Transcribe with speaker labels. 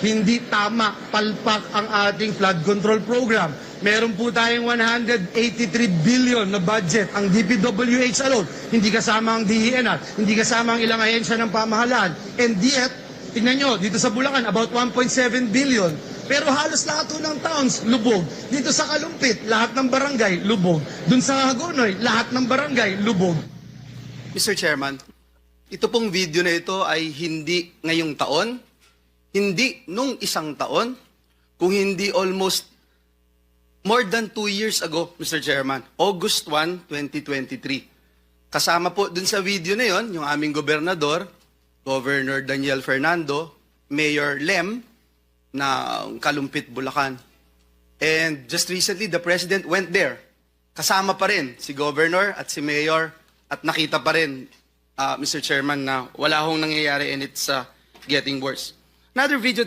Speaker 1: hindi tama, palpak ang ating flood control program. Meron po tayong 183 billion na budget ang DPWH alone. Hindi kasama ang DENR, hindi kasama ang ilang ahensya ng pamahalaan. And yet, tingnan nyo, dito sa Bulacan, about 1.7 billion. Pero halos lahat ng towns, lubog. Dito sa Kalumpit, lahat ng barangay, lubog. Dun sa Hagonoy, lahat ng barangay, lubog.
Speaker 2: Mr. Chairman, ito pong video na ito ay hindi ngayong taon, hindi nung isang taon, kung hindi almost more than two years ago, Mr. Chairman, August 1, 2023. Kasama po dun sa video na yon yung aming gobernador, Governor Daniel Fernando, Mayor Lem, na Kalumpit, Bulacan. And just recently, the President went there. Kasama pa rin si Governor at si Mayor at nakita pa rin, uh, Mr. Chairman, na wala hong nangyayari and it's uh, getting worse. Another video